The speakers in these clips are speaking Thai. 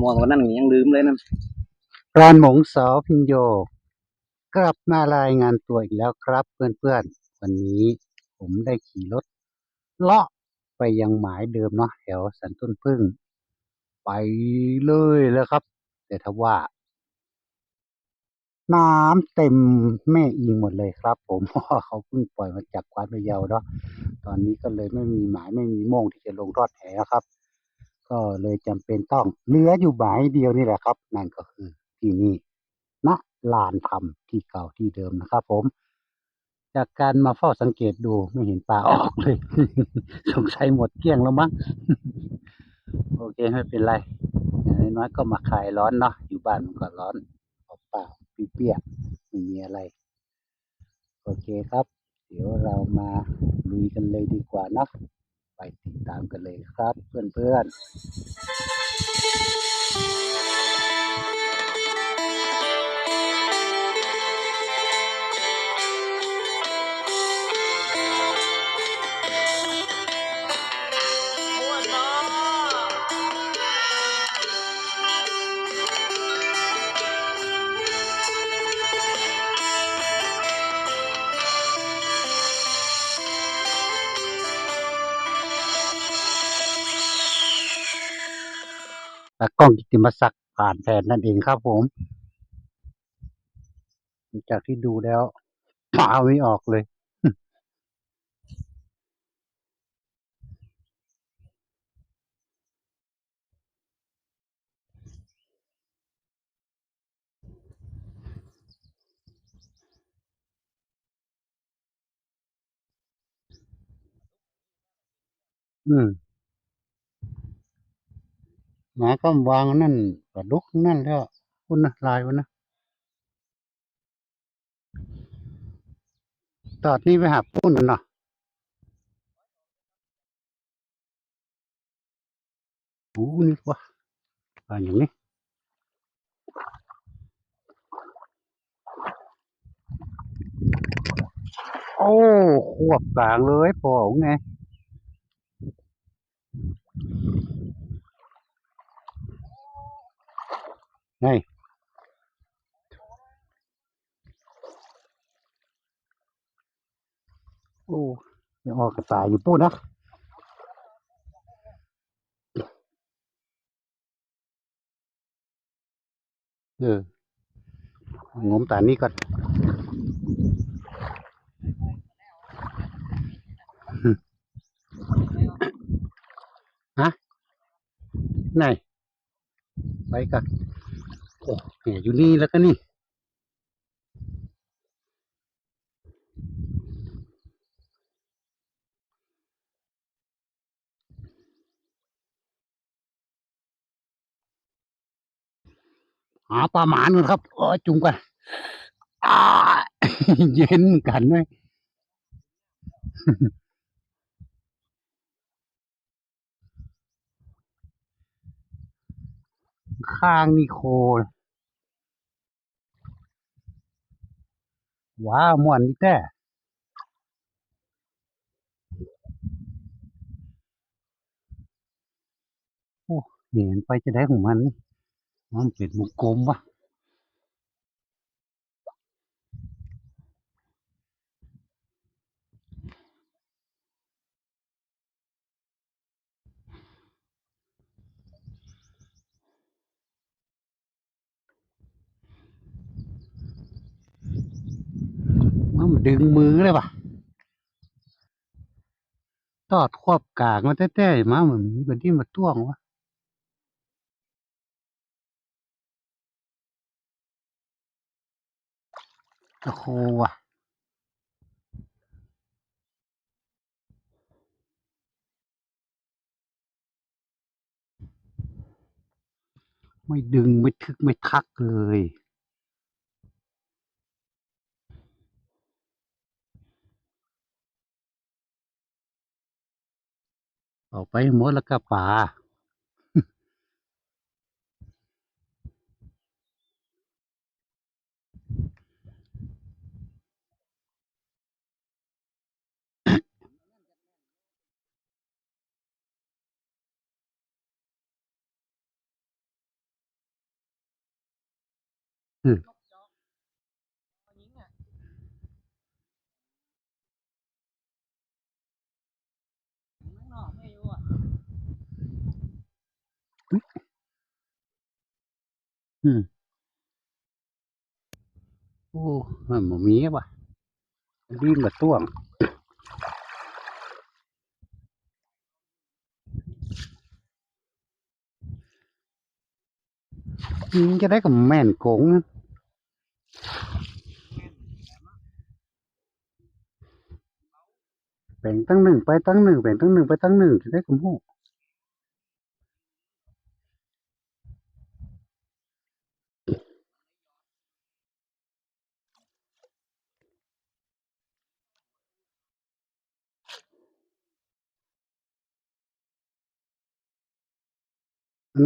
ม่วงวันนั้นยังลืมเลยนั่นพรานหมงสอพิญโย กลับมารายงานตัวอีกแล้วครับ เพื่อนๆ วันนี้ผมได้ขี่รถเลาะไปยังหมายเดิมเนาะแถวสันต้นพึ่ง ไปเลยแล้วครับ แต่ทว่า น้ำเต็มแม่อิงหมดเลยครับ ผมเพราะเขาเพิ่งปล่อยมาจากกวานพะเยาเนาะตอนนี้ก็เลยไม่มีหมายไม่มีโม่งที่จะลงทอดแหครับ ก็เลยจำเป็นต้องเหลืออยู่หมายเดียวนี่แหละครับ นั่นก็คือที่นี่ณลานธรรมที่เก่าที่เดิมนะครับผม จากการมาเฝ้าสังเกตดูไม่เห็นปลาออกเลย สงสัยหมดเกลี้ยงแล้วมั้งโอเคไม่เป็นไรอย่างน้อยๆก็มาคลายร้อนเนาะอยู่บ้านมันก็ร้อนเปล่าเปียกไม่มีอะไร โอเคครับ เดี๋ยวเรามาลุยกันเลยดีกว่านะ ไปติดตามกันเลยครับเพื่อนๆ ตากล้องกิติมศักดิ์ผ่านแทนนั่นเองครับผมจากที่ดูแล้วมาไม่ออกเลยอืม หมาก็วางนั่นปลาดุกนั่นแล้วคุณนะลายวะนนะตอดนี่ไปหาปุ้นกันเนาะโอ้นี่วะปลาอย่างนี้โอ้ควบกลางเลยพอไง ไงโอ้ยังออกกระต่ายอยู่ปุ้นนะเอองมตานี้ก่อนไหนไปกัน โอ้แหมอยู่นี่แล้วก็นี่ หาปลาหมานกันครับเออจุ่มกันอ่าเย็นกันไหมข้างนี่โคเลย ว้าวม่วนนี่แต่โอ้เห็นไปจะได้ของมัน มันเป็นวงกลมวะ มันดึงมือเลยปะตอดควบกางมาแต้ๆมาเหมือนมีบันที่มาต้วงวะตะโคว่ะไม่ดึงไม่ทึกไม่ทักเลย ออกไปหมดแล้วก็ป่า อืม โอ้มันบ่มีว่ะดินกับต้วงอืมจะได้กับแม่นโกงนะแบ่งตั้งหนึ่งไปตั้งหนึ่งแบ่งตั้งหนึ่งไปตั้งหนึ่งจะได้กับหู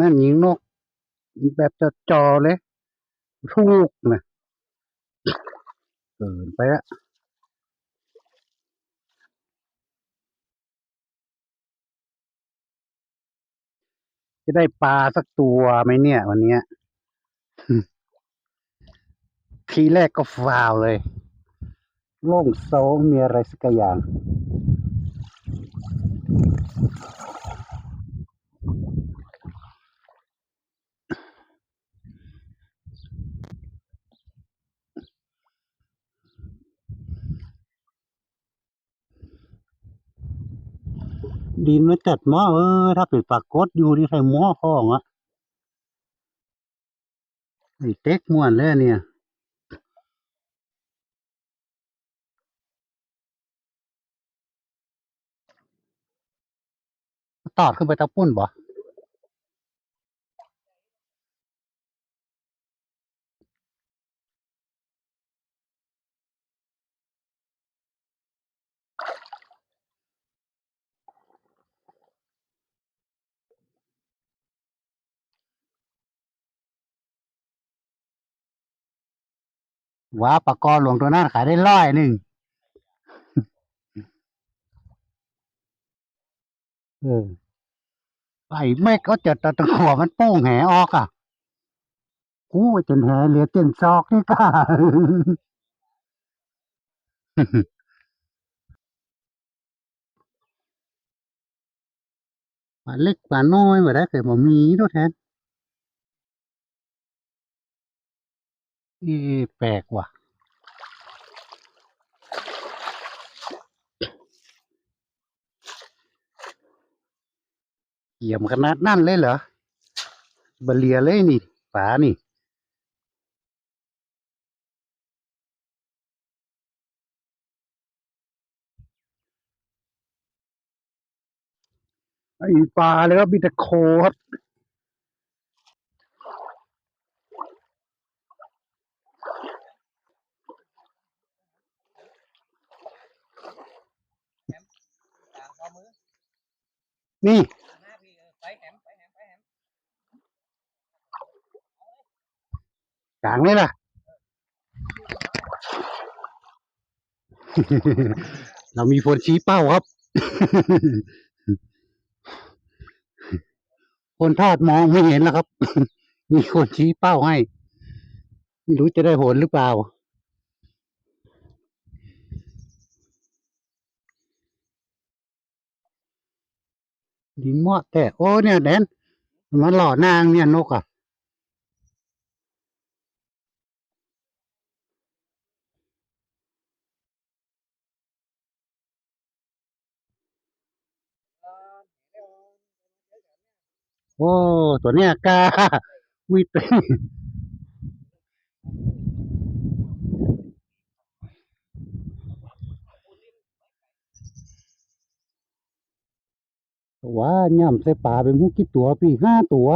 นั่นยิงนก แบบจะจอเลยทุกนะเกินไปละจะได้ปลาสักตัวไหมเนี่ย วันเนี้ยทีแรกก็ฟาวเลย โล่งโซมีอะไรสักอย่าง ดินมันจัดหม้อเออ ถ้าเป็นปากกดอยู่นี่ใครหม้อข้องอะไอ้เต็กม่วนเลยเนี่ยตอดขึ้นไปตะปุ่นบ่ ว่าปากรหลวงตัวนั้นขายได้ร้อยหนึ่งเออไอ้เมฆก็จะตะตะขวมันโป้งแหออกอะกูว่าจนแหเหลือเต็นซอกนี่ก้าปลาเล็กปลาน้อยมาได้เคยบ่มีตัวแทน อ๊ะแปลกว่ะเกี่ยมขนาดนั่นเลยเหรอบเลียเลยนี่ปลานี่ไอ้ปลาเลยครับมีแต่โคครับ ต่างข้อมือ นี่กลางเลยล่ะเรามีคนชี้เป้าครับคนทอดมองไม่เห็นแล้วครับ มีคนชี้เป้าให้ ไม่รู้จะได้ผลหรือเปล่า ดินเหมาะแต่โอ้เนี่ยแดน มันหล่อนางเนี่ยนกอะโอ้ ตัวเนี้ยกล้าวิต ว่าย่ำใส่ป่าเป็นหูกี่ตัวปีห้าตัว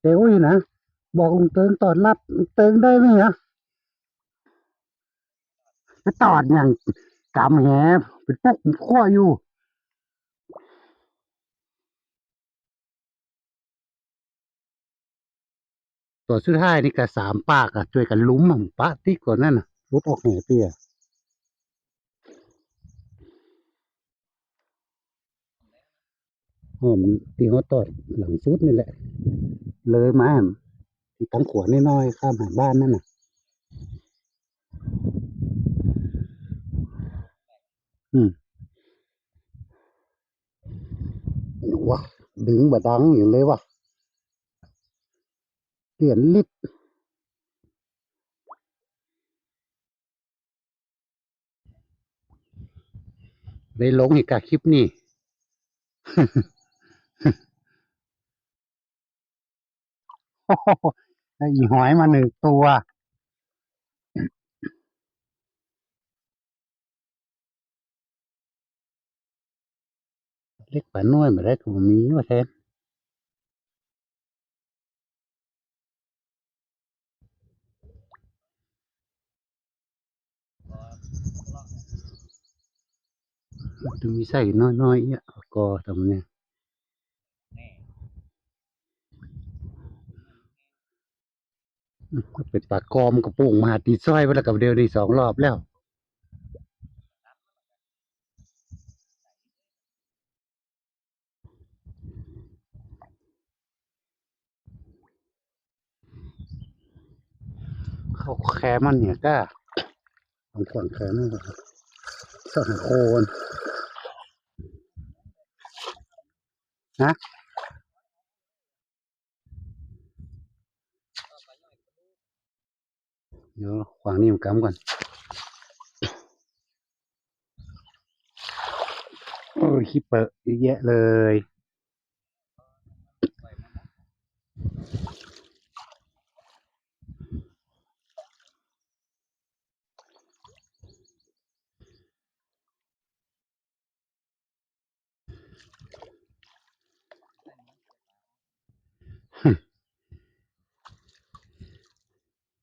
แต่โอ้ยนะบอกลุงเติงตอดรับเติงได้ไหมฮะไปตอดอย่างกำแหเป็นพวกขั้วอยู่ตัวสุดท้ายนี่ก็สามปากอะช่วยกันลุ้มอะปะที่ก่อนนั่นน่ะรุดออกแหเตี้ย หอมตีเขาตอดหลังสุดนี่แหละ เลยมาตั้งขวดน้อยๆข้ามหาบ้านนั่นน่ะ อืมวะดึงบะดังอยู่เลยวะเหรียญลิตรได้ลงอีกกับคลิปนี้ โอ้โห ได้อีหอยมาหนึ่งตัว เล็กป่าน้อยมาได้ก็บ่มีว่าแทนจะมีไส้น้อยๆเนี่ยก็ทำเนี่ย แน่ อืม ก็เป็นปลากอมกระปุงมาตีสร้อยไปแล้วกับเดียวดีสองรอบแล้วเขาแคมันเนี่ยก็ลองขวนแคมันก่อนครับสหโคนนะ เดี๋ยวขวางนี่มันกำก่อนโอ้ยคิปเปอร์เยอะแยะเลย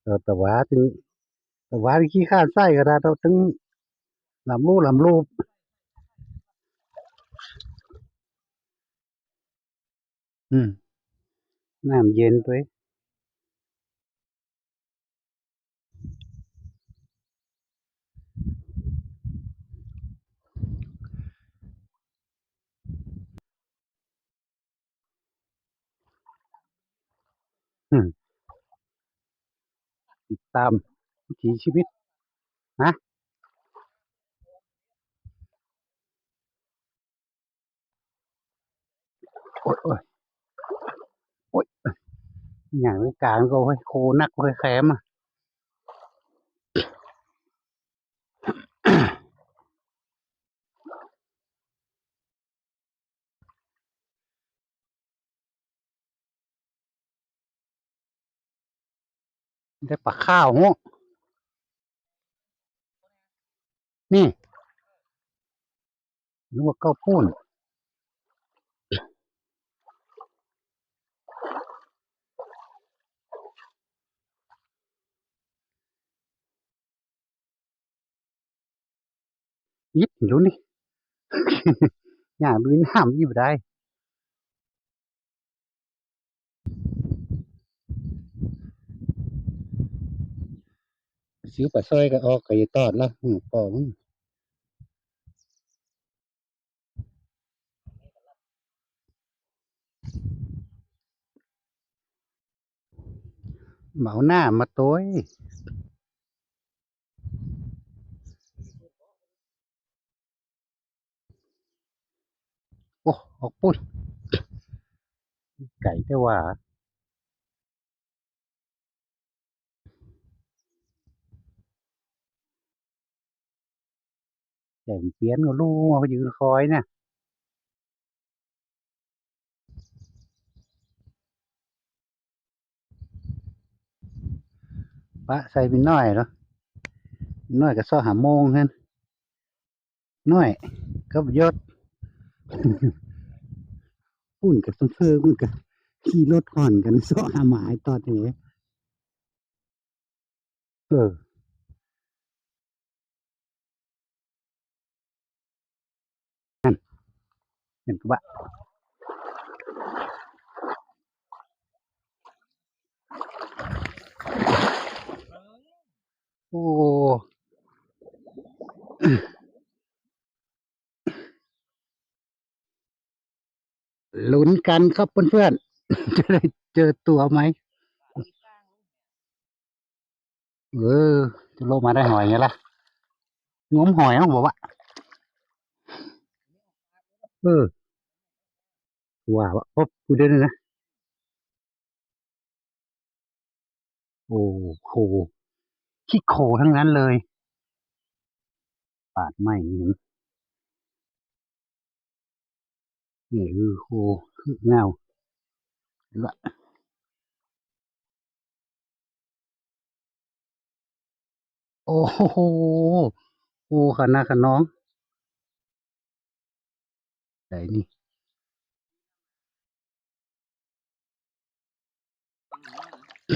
ออแต่ว่าถึงแต่ว่าที่ขี้ข้าไส้ก็ได้เราถึงลำลูลำลูปอืมน้ำเย็นตัวอง ติดตามวิถีชีวิตนะโอ้ยโอ้ยโอ้ยอย่างนี้กลางก็เฮ้ยโคนักเฮ้ยแคมอะ ได้ปลาข้าวโง่นี่นึกว่าเก้าพูนยิบอยู่นี่ อย่าลุยน้ำอยู่ได้ สิวปลาสร้อยก็ออกก็อย่าตอดละอืมปอมึงเหมาหน้ามาตัวโอ้ออกปุ้นไก่แต่ว่า แต่มันเปลี่ยนก็รู้ว่าเขายืนคอยเนะปะใส่เป็นน้อยเนาะน้อยก็ซ้อหาโมงกันน้อยก็ยศปุ่นกับต้นเฟิงมันก็ขี่รถห่อนกันซ้อหาหมายตอดเหเออ เห็นก็ว่าโอ้ลุ้นกันครับเพื่อนๆ จะได้เจอตัวไหม เออจะโลมาได้หอยไงล่ะงมหอยเขาบอกว่า เออ ว่าว่าพบกูเดินนะ โอ้โหขี้โคทั้งนั้นเลย ปาดไหมนี่นะนี่คือโคคือเงาละโอ้โหโอ้ขนาดขน้องไหนนี่ อ๋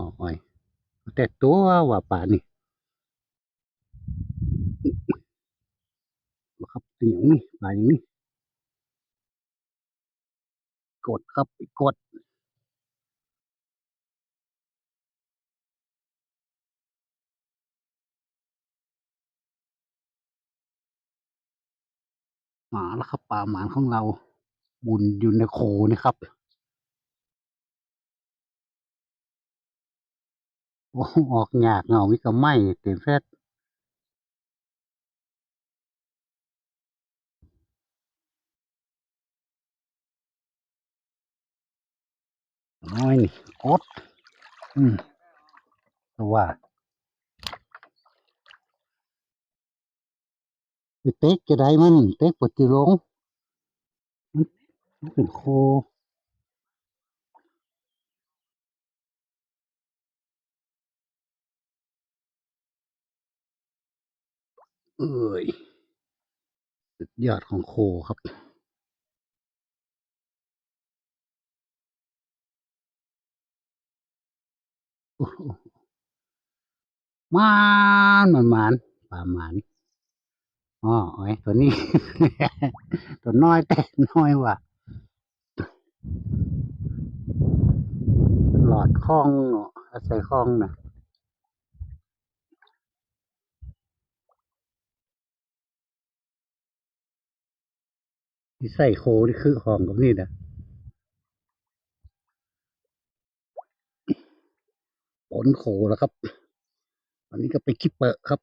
ออ้อยแต่ตัวว่าป่านี่ครับเป็นอย่างนี้ป่าอย่างนี้ กดครับกด หมาแล้วครับป่าหมานของเรา บุญอยู่ในโคนะครับ โอ้ออกยากเงาวิก็ไหมเต็มแฟดน้อยนี่กด อืมแต่ว่าไป เต็กจะได้มัน เต็กปฏิลงมันเป็นโคเอ้ยสุดยอดของโคครับ มานมันมานป่าหมาน อ๋อไอ้ตัวนี้ ตัวน้อยแต่น้อยว่ะ หลอดคล้องเนาะอาศัยคล้องนะที่ใส่โคนี่คือของกับนี่นะปนโคแล้วครับ อันนี้ก็ไปนคิปเปอร์ครับ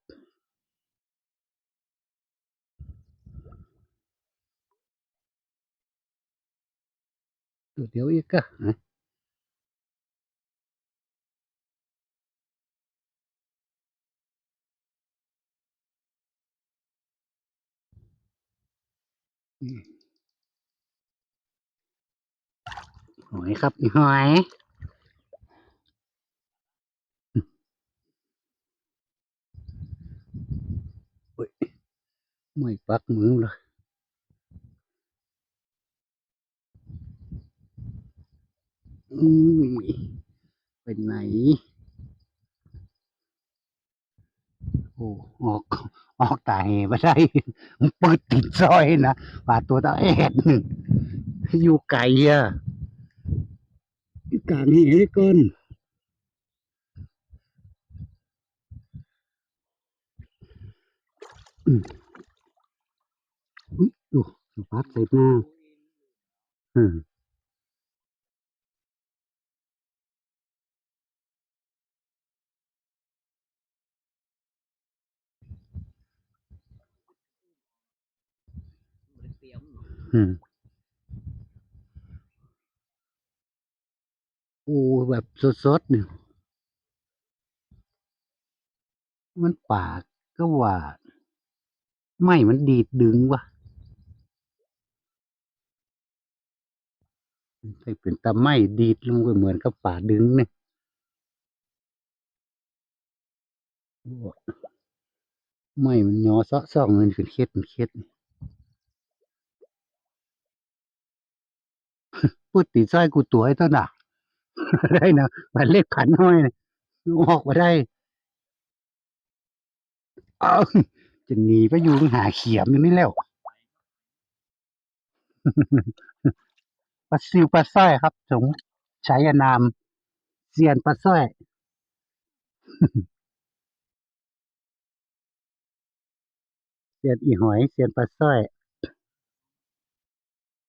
ตัวเดียวอีกอะหอยครับหอยเฮ้ยไม่ปักมือเลย อืมไปไหน โอ้ออก ออกตาเหไม่ได้เปิดติดซอยนะป่าตัวตาเอ็ดหนึ่งอยู่ไกลอะอยู่กลางเหเหลือเกินอืมอุ้ยดูสปัดใส่หน้าอืม มันเตรียม อืม โอ้แบบสดๆเนี่ยมันปากก็ว่า ไม่มันดีดดึงวะใช่เป็นตาไม่ดีดล้วมันก็เหมือนกับป่าดึงเนี่ยไม่มันยอซะซ่องมันเป็นเคล็ดเป็นเคล็ดนี่ พูดตีสร้อยกูตัวไอ้ต้นอะได้นะมันเล็กขันห้อยออกมาได้เอาจะหนีไปอยู่หาเขียมยู่นี่แล้วปลาซิวปลาสร้อยครับสงใช้นามเซียนปลาสร้อยเซียนอีหอยเซียนปลาสร้อย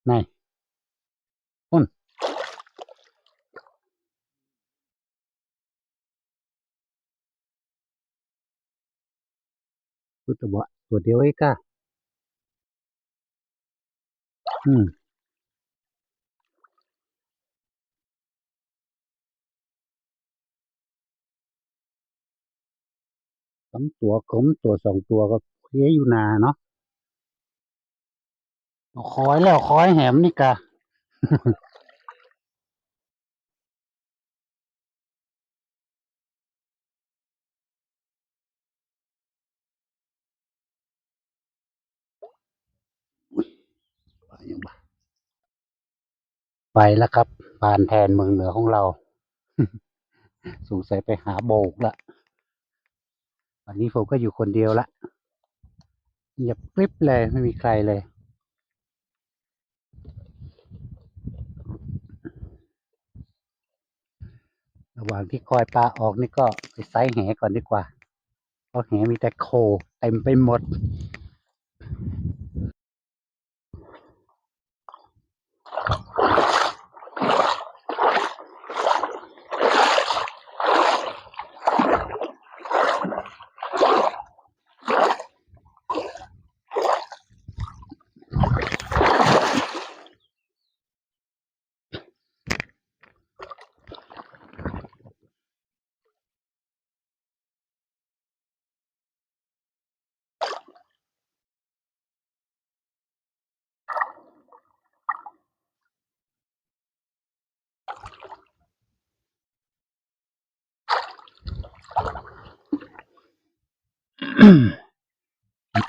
ไหนอ้น พุทธบ่ตัวเดียวเองก้าอืมสองตัวขมตัวสองตัวก็เพี้ยอยู่นาเนาะคอยแล้วคอยแหมนี่กะ ไปยังบ่ไปแล้วครับผ่านแทนเมืองเหนือของเรา สงสัยไปหาโบกละวันนี้ผมก็อยู่คนเดียวละเงียบกริบเลยไม่มีใครเลย ระหว่างที่คอยปลาออกนี่ก็ไปไซส์แหก่อนดีกว่า เพราะแหมีแต่โคเต็มไปหมด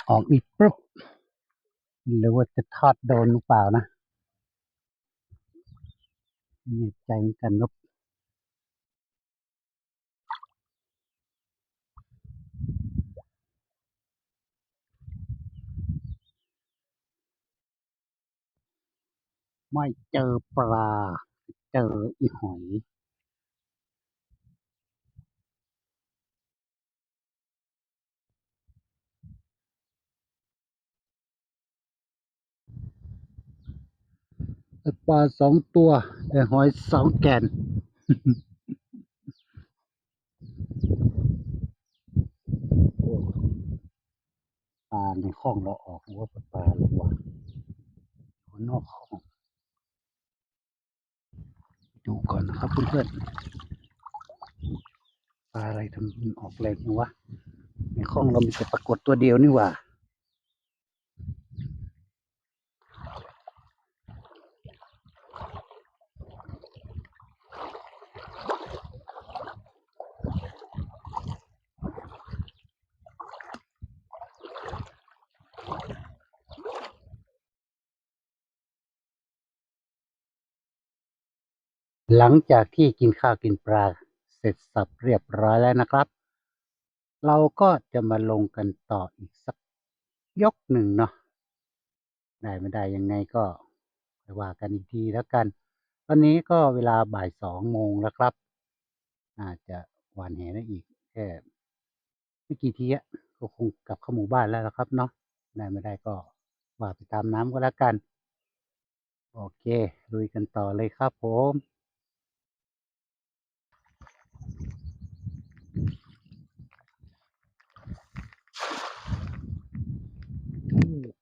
ออกอีกปุ๊บหรือว่าจะทอดโดนหรือเปล่านะไม่แน่ใจเหมือนกันครับไม่เจอปลา เจออีหอย ปลาสองตัวได้หอยสองแกน ปลาในห้องเราออกว่าปลาหรือวะอยู่นอกห้อง ดูก่อนนะครับเพื่อนๆปลาอะไรทำออกแรงจังวะในห้องเรามีแต่ปรากฏตัวเดียวนี่หว่า หลังจากที่กินข้าวกินปลาเสร็จสับเรียบร้อยแล้วนะครับ เราก็จะมาลงกันต่ออีกสักยกหนึ่งเนาะได้ไม่ได้ยังไงก็ไปว่ากันอีกทีแล้วกัน ตอนนี้ก็เวลาบ่ายสองโมงแล้วครับอาจะหวานแหได้อีกแค่ไม่กี่ทีอะก็คงกลับเข้าหมู่บ้านแล้วละครับเนาะได้ไม่ได้ก็ว่าไปตามน้ำก็แล้วกัน โอเคลุยกันต่อเลยครับผม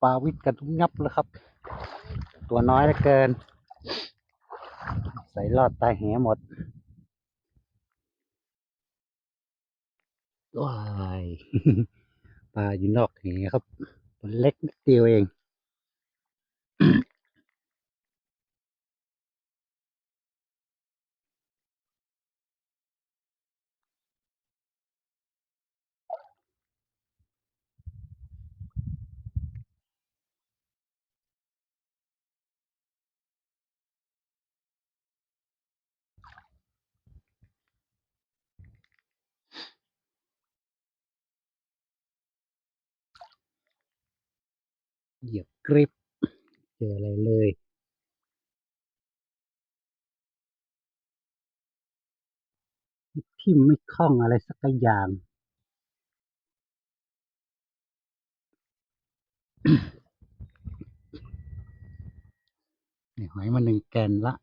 ปลาวิทกันทุกงับเลยครับ ตัวน้อยเหลือเกิน ใส่รอดตายแหหมดว้ายปลาอยู่นอกแหครับตัวเล็กนิดเดียวเอง เหยียบกริบเจออะไรเลยที่ไม่คล่องอะไรสักอย่างนี่หอยมาหนึ่งแกนละ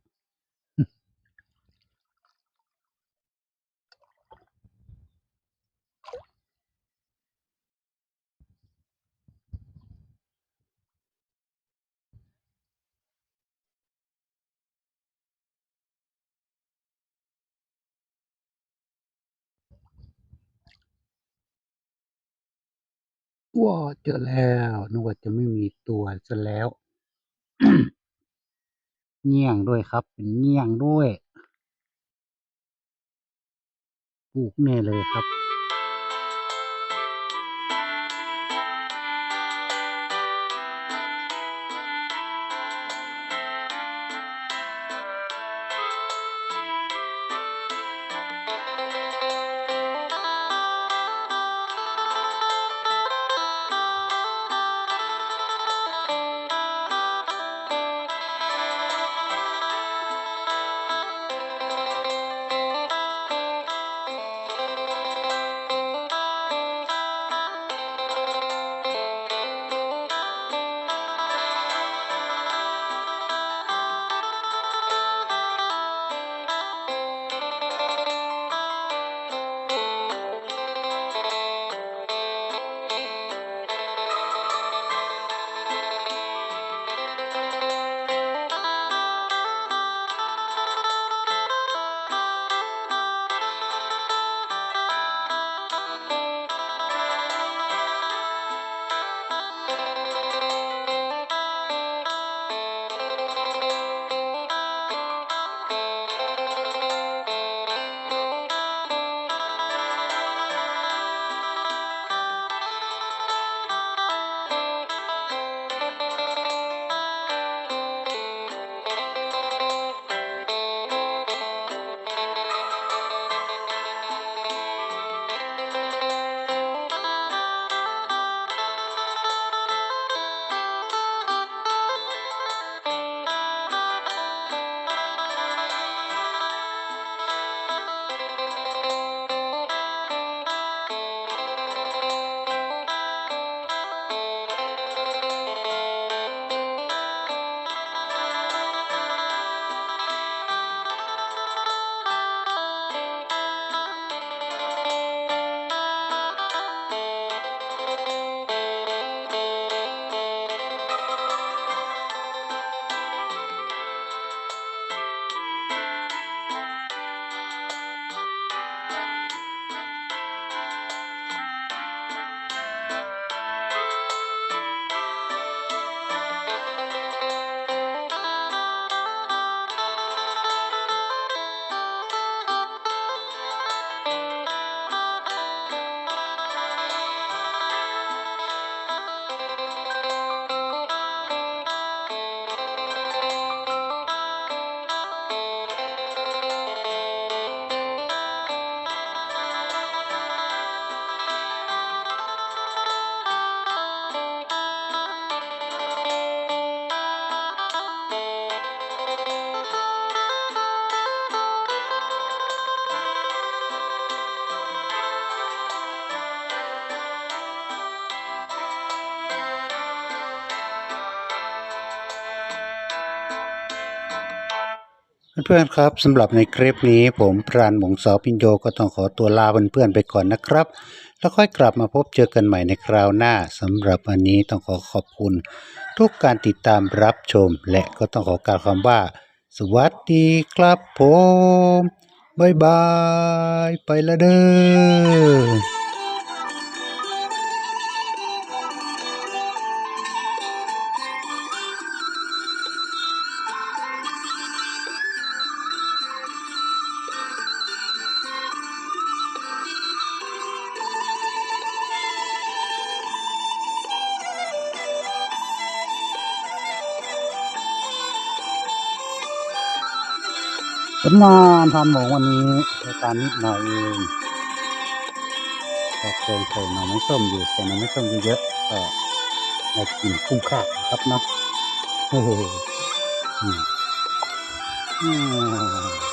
ว้าเจอแล้วนึกว่าจะไม่มีตัวซะแล้ว เงี้ยงด้วยครับ เป็นเงี้ยงด้วย ปลูกแน่เลยครับ เพื่อนๆครับสำหรับในคลิปนี้ผมพรานหมงสาวพินโยก็ต้องขอตัวลาเพื่อนๆไปก่อนนะครับ แล้วค่อยกลับมาพบเจอกันใหม่ในคราวหน้าสำหรับวันนี้ต้องขอขอบคุณ ทุกการติดตามรับชม และก็ต้องขอกล่าวคำว่า สวัสดีครับผมบายบาย ไปละเด้อ ผลงานทำหมงวันนี้รายการนิดหน่อยเองก็เคยใส่หน่อไม้ส้มอยู่ใส่หน่อไม้ส้มเยอะๆก็ได้กินคุ้มค่าครับเนาะเฮ้ยอือ